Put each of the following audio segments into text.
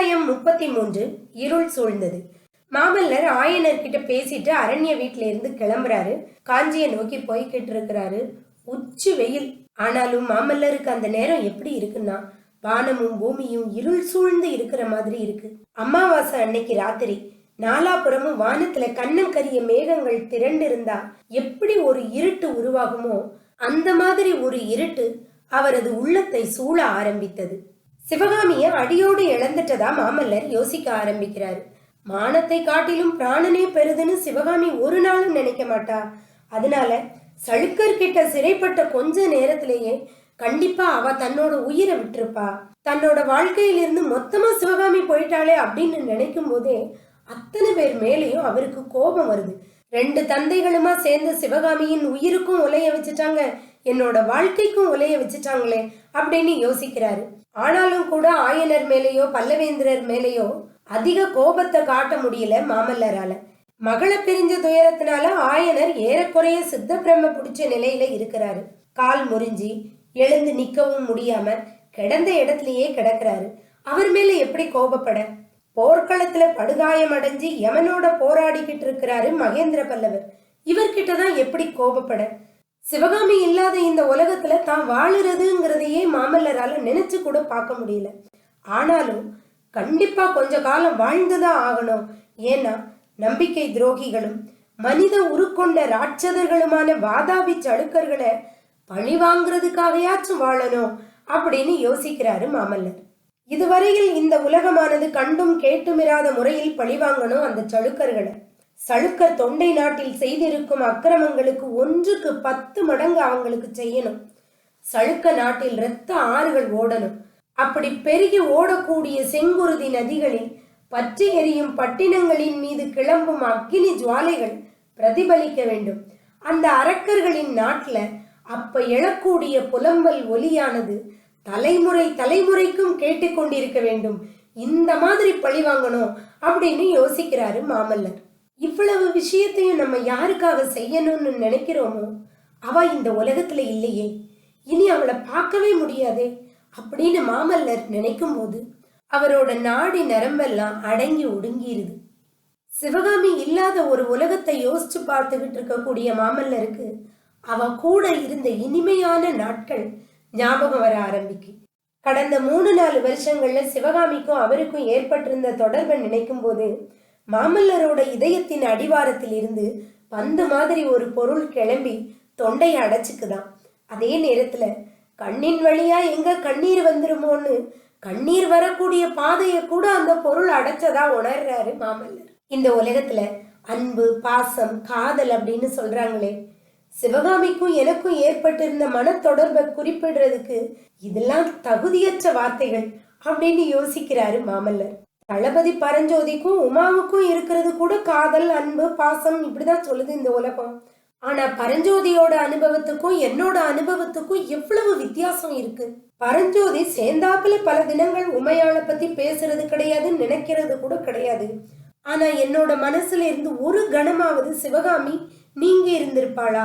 அத்தியாயம் முப்பத்தி மூன்று இருள் சூழ்ந்தது. மாமல்லர் ஆயனர்கிட்ட பேசிட்டு அரண்ய வீட்டில இருந்து கிளம்புறாரு. காஞ்சியை நோக்கி போய்கிட்டு இருக்கிறாரு உச்சி வெயில். ஆனாலும் மாமல்லருக்கு அந்த நேரம் எப்படி இருக்குன்னா வானமும் பூமியும் இருள் சூழ்ந்து இருக்கிற மாதிரி இருக்கு. அமாவாசை அன்னைக்கு ராத்திரி நாலாபுறமும் வானத்துல கண்ணம் கரிய மேகங்கள் திரண்டு இருந்தா எப்படி ஒரு இருட்டு உருவாகுமோ அந்த மாதிரி ஒரு இருட்டு அவரது உள்ளத்தை சூழ ஆரம்பித்தது. சிவகாமிய அடியோடு இழந்துட்டதா மாமல்லர் யோசிக்க ஆரம்பிக்கிறாரு. மானத்தை காட்டிலும் பிராணனே பெருதுன்னு சிவகாமி ஒரு நாளும் நினைக்க மாட்டா. அதனால சளுக்கர்கிட்ட சிறைப்பட்ட கொஞ்ச நேரத்திலேயே கண்டிப்பா அவ தன்னோட உயிரை விட்டுருப்பா. தன்னோட வாழ்க்கையிலிருந்து மொத்தமா சிவகாமி போயிட்டாளே அப்படின்னு நினைக்கும் போதே அத்தனை பேர் மேலேயும் அவருக்கு கோபம் வருது. ரெண்டு தந்தைகளுமா சேர்ந்து சிவகாமியின் உயிருக்கும் உலைய வச்சுட்டாங்க. என்னோட வாழ்க்கைக்கும் உலைய வச்சுட்டாங்களே அப்படின்னு யோசிக்கிறாரு. ஆனாலும் கூட ஆயனர் மேலேயோ பல்லவேந்திரர் மேலேயோ அதிக கோபத்தை காட்ட முடியல மாமல்லரால. மகளை பிரிஞ்ச துயரத்தினால ஆயனர் ஏறக்குறைய சித்த பிரம்ம பிடிச்ச நிலையில இருக்கிறாரு. கால் முறிஞ்சி எழுந்து நிக்கவும் முடியாம கிடந்த இடத்துலயே கிடக்குறாரு. அவர் மேல எப்படி கோபப்பட? போர்க்களத்துல படுகாயம் அடைஞ்சு யமனோட போராடிக்கிட்டு இருக்கிறாரு மகேந்திர பல்லவர். இவர்கிட்ட தான் எப்படி கோபப்பட? சிவகாமி இல்லாத இந்த உலகத்துல தான் வாழுறதுங்கிறதையே மாமல்லரால நினைச்சு கூட பார்க்க முடியல. ஆனாலும் கண்டிப்பா கொஞ்ச காலம் வாழ்ந்துதான் ஆகணும். ஏன்னா நம்பிக்கை துரோகிகளும் மனித உருக்கொண்ட ராட்சதர்களுமான வாதாபி சளுக்கர்களை பழி வாங்குறதுக்காகயாச்சும் வாழணும் அப்படின்னு யோசிக்கிறாரு மாமல்லர். இதுவரையில் இந்த உலகமானது கண்டும் கேட்டுமிராத முறையில் பழிவாங்கணும் அந்த சளுக்கர்களை. சளுக்கர் தொண்டை நாட்டில் செய்திருக்கும் அக்கிரமங்களுக்கு ஒன்றுக்கு பத்து மடங்கு அவங்களுக்கு செய்யணும். சளுக்க நாட்டில் இரத்த ஆறுகள் ஓடணும். அப்படி பெருகி ஓடக்கூடிய செங்குருதி நதிகளில் பற்றி எரியும் பட்டினங்களின் மீது கிளம்பும் அக்கினி ஜுவாலைகள் பிரதிபலிக்க வேண்டும். அந்த அரக்கர்களின் நாட்டில் அப்ப எழக்கூடிய புலம்பல் ஒலியானது தலைமுறை தலைமுறைக்கும் கேட்டுக்கொண்டிருக்க வேண்டும். இந்த மாதிரி பழி வாங்கணும் அப்படின்னு யோசிக்கிறாரு மாமல்லர். இவ்வளவு விஷயத்தையும் நம்ம யாருக்காக செய்யணும்னு நினைக்கிறோமோ அவ இந்த உலகத்துல இல்லையே. இனி அவளை பார்க்கவே முடியாதே அப்படின்னு மாமல்லர் நினைக்கும் போது அவரோட நாடி நரம்பெல்லாம் அடங்கி ஒடுங்கிருது. சிவகாமி இல்லாத ஒரு உலகத்தை யோசிச்சு பார்த்துக்கிட்டு இருக்கக்கூடிய மாமல்லருக்கு அவ கூட இருந்த இனிமையான நாட்கள் ஞாபகம் வர ஆரம்பிக்கு. கடந்த மூணு நாலு வருஷங்கள்ல சிவகாமிக்கும் அவருக்கும் ஏற்பட்டிருந்த தொடர்பை நினைக்கும் போது மாமல்லரோட இதயத்தின் அடிவாரத்தில் இருந்து பந்து மாதிரி ஒரு பொருள் கிளம்பி தொண்டையை அடைச்சிக்குதான். அதே நேரத்துல கண்ணின் வழியா எங்க கண்ணீர் வந்துருமோன்னு கண்ணீர் வரக்கூடிய பாதையை கூட அந்த பொருள் அடைச்சதா உணர்றாரு மாமல்லர். இந்த உலகத்துல அன்பு பாசம் காதல் அப்படின்னு சொல்றாங்களே சிவகாமிக்கும் எனக்கும் ஏற்பட்டிருந்த மனத்தொடர்பை குறிப்பிடுறதுக்கு இதெல்லாம் தகுதியற்ற வார்த்தைகள் அப்படின்னு யோசிக்கிறாரு மாமல்லர். தளபதி பரஞ்சோதிக்கும் உமாவுக்கும் இருக்கிறது கூட காதல் அன்பு பாசம் இப்படிதான் சொல்லுது இந்த உலகம். ஆனா பரஞ்சோதியோட அனுபவத்துக்கும் என்னோட அனுபவத்துக்கும் எவ்வளவு வித்தியாசம் இருக்கு. பரஞ்சோதி சேர்ந்தாப்புல பல தினங்கள் உமையாள பத்தி பேசுறது கிடையாது நினைக்கிறது கூட கிடையாது. ஆனா என்னோட மனசுல இருந்து ஒரு கணமாவது சிவகாமி நீங்க இருந்திருப்பாளா?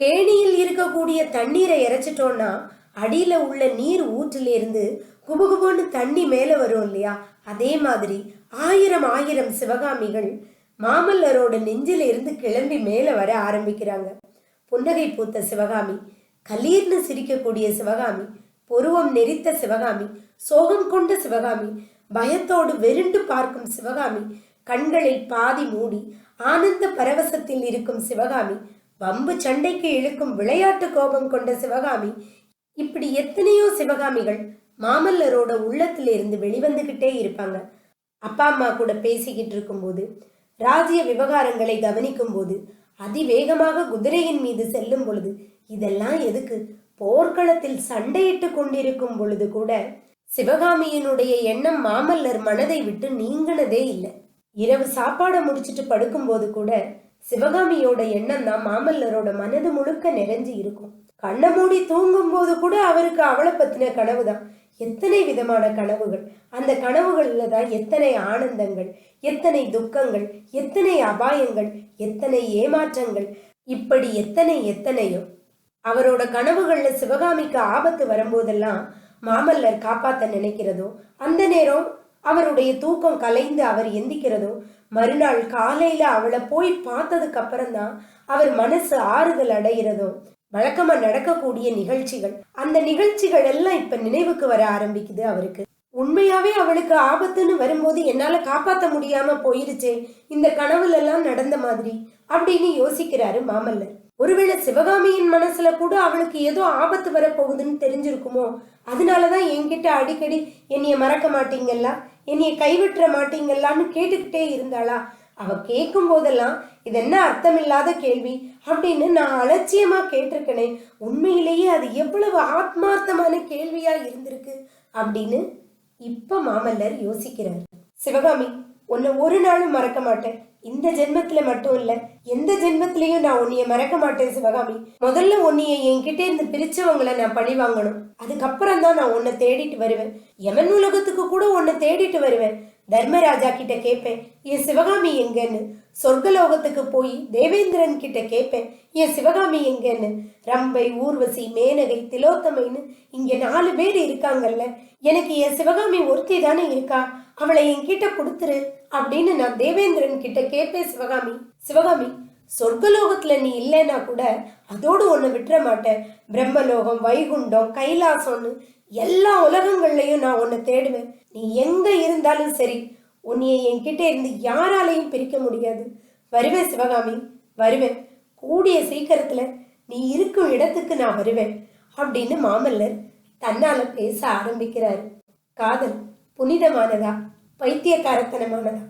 கேணியில் இருக்கக்கூடிய தண்ணீரை இறைச்சிட்டோன்னா அடியில் உள்ள நீர் ஊற்றிலிருந்து குபுகுபுன்னு தண்ணி மேலே வரும் இல்லையா? அதே மாதிரி ஆயிரம் ஆயிரம் சிவகாமிகள் மாமல்லரோட நெஞ்சில இருந்து கிளம்பி மேலே வர ஆரம்பிக்கிறாங்க. புன்னகை பூத்த சிவகாமி கலீர்னு சிரிக்கக்கூடிய சிவகாமி புருவம் நெரித்த சிவகாமி சோகம் கொண்ட சிவகாமி பயத்தோடு வெருண்டு பார்க்கும் சிவகாமி கண்களை பாதி மூடி ஆனந்த பரவசத்தில் இருக்கும் சிவகாமி வம்பு சண்டைக்கு இழுக்கும் விளையாட்டு கோபம் கொண்ட சிவகாமி இப்படி எத்தனையோ சிவகாமிகள் மாமல்லரோட உள்ளத்திலிருந்து வெளிவந்துகிட்டே இருப்பாங்க. அப்பா அம்மா கூட பேசிக்கிட்டு இருக்கும்போது ராஜ்ய விவகாரங்களை கவனிக்கும் போது அதிவேகமாக குதிரையின் மீது செல்லும் பொழுது இதெல்லாம் எதுக்கு? போர்க்களத்தில் சண்டையிட்டு கொண்டிருக்கும் பொழுது கூட சிவகாமியினுடைய எண்ணம் மாமல்லர் மனதை விட்டு நீங்கினதே இல்லை. இரவு சாப்பாடை முடிச்சிட்டு படுக்கும்போது கூட சிவகாமியோட எண்ணம் தான் மாமல்லரோட மனது முழுக்க நிறைஞ்சு இருக்கும். கண்ணை மூடி தூங்கும் போது கூட அவருக்கு அவளை பத்தின கனவு தான். எத்தனை விதமான கனவுகள். அந்த கனவுகள்ல தான் எத்தனை ஆனந்தங்கள் எத்தனை துக்கங்கள் எத்தனை அபாயங்கள் எத்தனை ஏமாற்றங்கள் இப்படி எத்தனை எத்தனையோ. அவரோட கனவுகள்ல சிவகாமிக்கு ஆபத்து வரும்போதெல்லாம் மாமல்லர் காப்பாத்த நினைக்கிறதோ அந்த நேரம் அவருடைய தூக்கம் கலைந்து அவர் எந்திக்கிறதோ மறுநாள் காலையில அவளை போய் பார்த்ததுக்கு அப்புறம்தான் அவர் மனசு ஆறுதல் அடைகிறதும் வழக்கமா நடக்கக்கூடிய நிகழ்ச்சிகள் அந்த நிகழ்ச்சிகள் எல்லாம் இப்ப நினைவுக்கு வர ஆரம்பிக்குது அவருக்கு. உண்மையாவே அவளுக்கு ஆபத்துன்னு வரும்போது என்னால காப்பாத்த முடியாம போயிருச்சே இந்த கனவுல எல்லாம் நடந்த மாதிரி அப்படின்னு யோசிக்கிறாரு மாமல்லர். ஒருவேளை சிவகாமியின் மனசுல கூட அவளுக்கு ஏதோ ஆபத்து வரப்போகுதுன்னு தெரிஞ்சிருக்குமோ? அதனாலதான் என்கிட்ட அடிக்கடி என்னைய மறக்க மாட்டீங்கல்ல? என்னைய கைவிட்டுற மாட்டீங்கல்லான்னு கேட்டுக்கிட்டே இருந்தாளா? அவ கேட்கும் போதெல்லாம் இது என்ன அர்த்தமில்லாத கேள்வி? அப்படின்னு நான் அலட்சியமா கேட்டிருக்கனே உண்மையிலேயே அது எவ்வளவு ஆத்மார்த்தமான கேள்வியா இருந்திருக்கு? அப்படின்னு இப்ப மாமல்லர் யோசிக்கிறார். சிவகாமி உன்னை ஒரு நாளும் மறக்க மாட்டேன். இந்த ஜென்மத்துல மட்டும் இல்ல எந்த ஜென்மத்திலையும் நான் உன்னைய மறக்க மாட்டேன் சிவகாமி. முதல்ல உன்னைய என்கிட்ட இருந்து பிரிச்சவங்கள நான் பழி வாங்கணும். அதுக்கப்புறம் தான் நான் உன்னை தேடிட்டு வருவேன். எமன் உலகத்துக்கு கூட உன்னை தேடிட்டு வருவேன். தர்மராஜா கிட்ட கேட்பேன் என் சிவகாமி எங்கன்னு? சொர்க்கலோகத்துக்கு போய் தேவேந்திரன் கிட்ட கேட்பேன் என் சிவகாமி எங்கன்னு? ரம்பை ஊர்வசி மேனகை திலோத்தமைன்னு இங்க நாலு பேர் இருக்காங்கல்ல. எனக்கு என் சிவகாமி ஒருத்தி தானே இருக்கா. அவளை என்கிட்ட கொடுத்துரு. அப்படின்னு நான் தேவேந்திரன் கிட்ட கேட்பேன் சிவகாமி. சிவகாமி சொர்க்கலோகத்துல நீ இல்லைன்னா கூட அதோடு ஒன்று விட்டுற மாட்டேன். பிரம்மலோகம் வைகுண்டம் கைலாசம்னு எல்லா உலகங்கள்லையும் நான் உன்னை தேடுவேன். நீ எங்க இருந்தாலும் சரி உன்னைய என்கிட்ட இருந்து யாராலையும் பிரிக்க முடியாது. வருவேன் சிவகாமி வருவேன். கூடிய சீக்கிரத்துல நீ இருக்கும் இடத்துக்கு நான் வருவேன் அப்படின்னு மாமல்லர் தன்னால பேச ஆரம்பிக்கிறாரு. காதல் புனிதமானதா? பைத்தியக்காரத்தனமானதா?